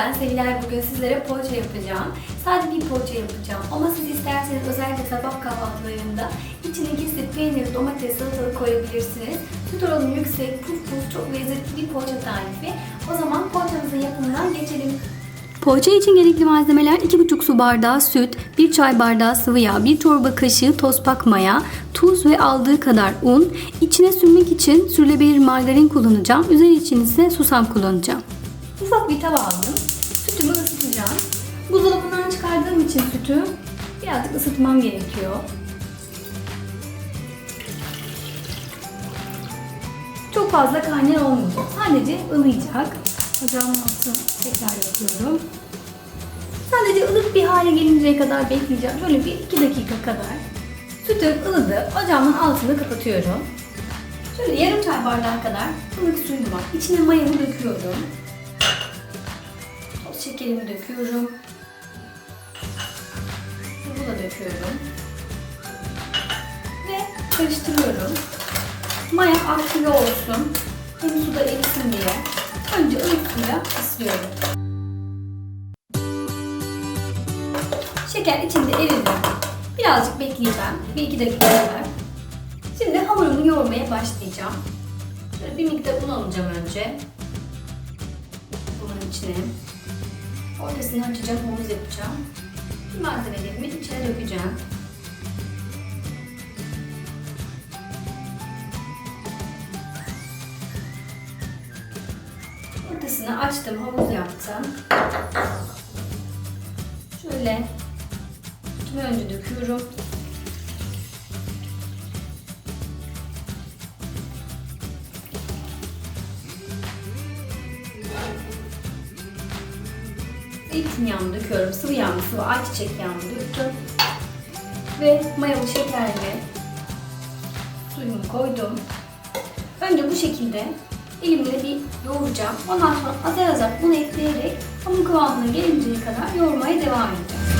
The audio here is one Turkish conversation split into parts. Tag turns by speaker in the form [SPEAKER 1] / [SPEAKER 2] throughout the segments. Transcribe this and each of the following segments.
[SPEAKER 1] ben Sevilay bugün sizlere poğaça yapacağım. Sade bir poğaça yapacağım ama siz isterseniz özellikle sabah kahvaltılarında içine kesip peynir, domates, salatalık koyabilirsiniz. Süt oranı yüksek, puf puf çok lezzetli bir poğaça tarifi. O zaman poğaçamızın yapımına geçelim. Poğaça için gerekli malzemeler 2,5 su bardağı süt, 1 çay bardağı sıvı yağ, 1 çorba kaşığı tozpak maya, tuz ve aldığı kadar un. İçine sürmek için sürülebilir margarin kullanacağım. Üzeri için ise susam kullanacağım. Ufak bir tava aldım. Sütümü ısıtacağım. Buzdolabından çıkardığım için sütü birazcık ısıtmam gerekiyor. Çok fazla kaynar olmayacak. Sadece ılıyacak. Ocağımın altını tekrar yapıyorum. Sadece ılık bir hale gelinceye kadar bekleyeceğim. Şöyle bir iki dakika kadar. Sütüm ılıdı. Ocağımın altını kapatıyorum. Şöyle yarım çay bardağı kadar ılık suyum var. İçine mayamı döküyorum. Şekerimi döküyorum. Tuzu da döküyorum. Ve karıştırıyorum. Maya aktive olsun. Hem suda erisin diye. Önce ılık suya ıslıyorum. Şeker içinde eridi. Birazcık bekleyeceğim. Bir iki dakika kadar. Şimdi hamurumu yoğurmaya başlayacağım. Şöyle bir miktar un alacağım önce. Bunun içine. Ortasını açacağım, havuz yapacağım. Malzemelerimi içine dökeceğim. Ortasını açtım, havuz yaptım. Şöyle sütümü önce döküyorum. Zeytinyağımı döküyorum. Sıvı yağımı, sıvı ayçiçek yağımı döktüm. Ve mayalı şekerle suyumu koydum. Önce bu şekilde elimle bir yoğuracağım. Ondan sonra azar azar bunu ekleyerek hamur kıvamına gelinceye kadar yoğurmaya devam edeceğim.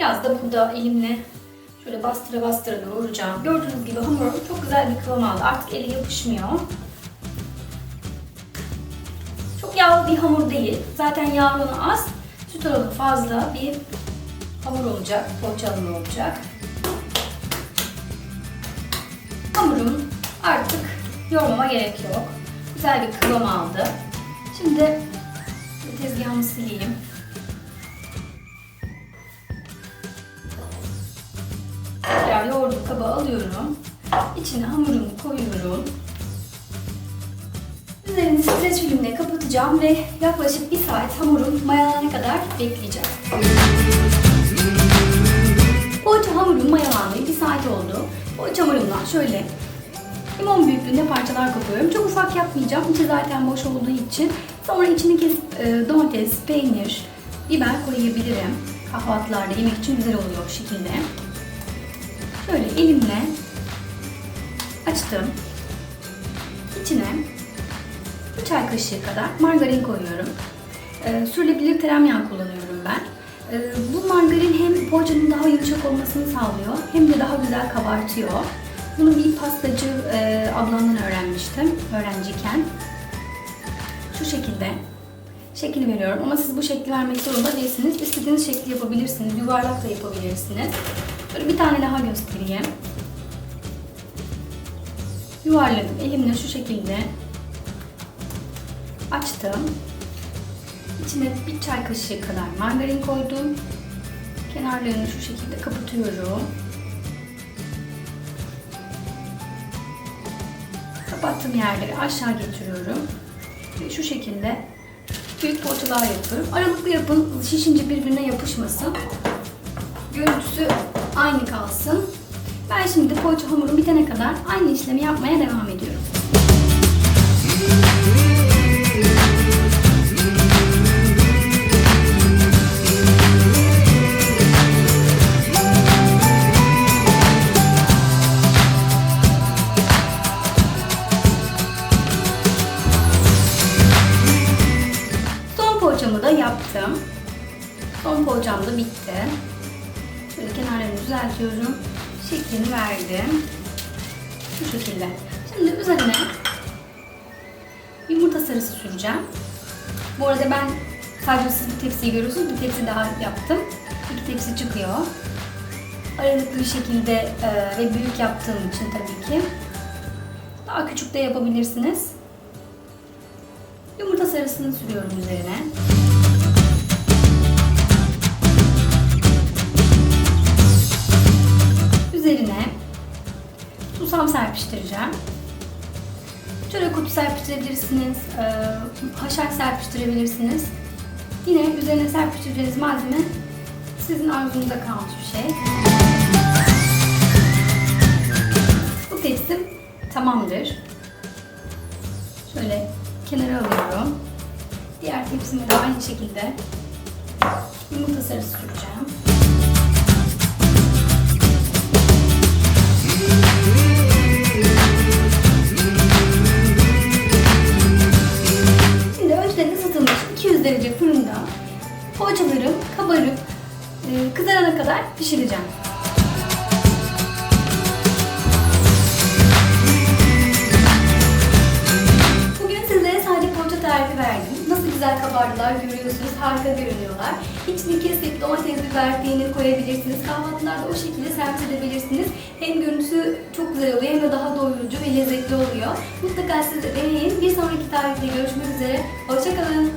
[SPEAKER 1] Biraz da burada elimle şöyle bastıra bastıra yoğuracağım. Gördüğünüz gibi hamurum çok güzel bir kıvam aldı. Artık eli yapışmıyor. Çok yağlı bir hamur değil. Zaten yağ az. Süt oranı fazla bir hamur olacak. Poğaça hamuru olacak. Hamurum artık yoğurmama gerek yok. Güzel bir kıvam aldı. Şimdi tezgahımı sileyim. Kaba alıyorum. İçine hamurumu koyuyorum. Üzerini streç filmle kapatacağım ve yaklaşık bir saat hamurum mayalanana kadar bekleyeceğim. Poğaça hamurum mayalandı. Bir saat oldu. Poğaça hamurumdan şöyle limon büyüklüğünde parçalar kopuyorum. Çok ufak yapmayacağım. İçi zaten boş olduğu için. Sonra içini kesip e, domates, peynir, biber koyabilirim. Kahvaltılarda yemek için güzel oluyor bu şekilde. Şöyle elimle açtım. İçine bir çay kaşığı kadar margarin koyuyorum. E, sürülebilir tereyağı kullanıyorum ben. E, bu margarin hem poğaçanın daha yumuşak olmasını sağlıyor hem de daha güzel kabartıyor. Bunu bir pastacı e, ablamdan öğrenmiştim öğrenciyken. Şu şekilde şekil veriyorum ama siz bu şekli vermek zorunda değilsiniz. İstediğiniz şekli yapabilirsiniz. Yuvarlak da yapabilirsiniz. Böyle bir tane daha göstereyim. Yuvarladım. Elimle şu şekilde açtım. İçine bir çay kaşığı kadar margarin koydum. Kenarlarını şu şekilde kapatıyorum. Kapattığım yerleri aşağı getiriyorum. Ve şu şekilde büyük poğaçalar yapıyorum. Aralıklı yapın, şişince birbirine yapışmasın. Görüntüsü aynı kalsın. Ben şimdi poğaça hamurum bitene kadar aynı işlemi yapmaya devam ediyorum. Düzeltiyorum. Şeklini verdim. Bu şekilde. Şimdi üzerine yumurta sarısı süreceğim. Bu arada ben sadece siz bir tepsiyi görüyorsunuz. Bir tepsi daha yaptım. İki tepsi çıkıyor. Aralıklı bir şekilde e, ve büyük yaptığım için tabii ki. Daha küçük de yapabilirsiniz. Yumurta sarısını sürüyorum. Üzerine serpiştireceğim. Çörek otu serpiştirebilirsiniz, e, haşhaş serpiştirebilirsiniz. Yine üzerine serpiştireceğiniz malzeme sizin arzunuza kalmış bir şey. Bu tepsim tamamdır. Şöyle kenara alıyorum. Diğer tepsime de aynı şekilde yumurta sarısı süreceğim. Fırında poğaçalarım kabarıp e, kızarana kadar pişireceğim. Bugün sizlere sadece poğaça tarifi verdim. Nasıl güzel kabardılar görüyorsunuz. Harika görünüyorlar. İçini kesip domates, biber, peynir koyabilirsiniz. Kahvaltılarda o şekilde servis edebilirsiniz. Hem görüntüsü çok güzel oluyor hem de daha doyurucu ve lezzetli oluyor. Mutlaka siz de deneyin. Bir sonraki tarifte görüşmek üzere. Hoşçakalın.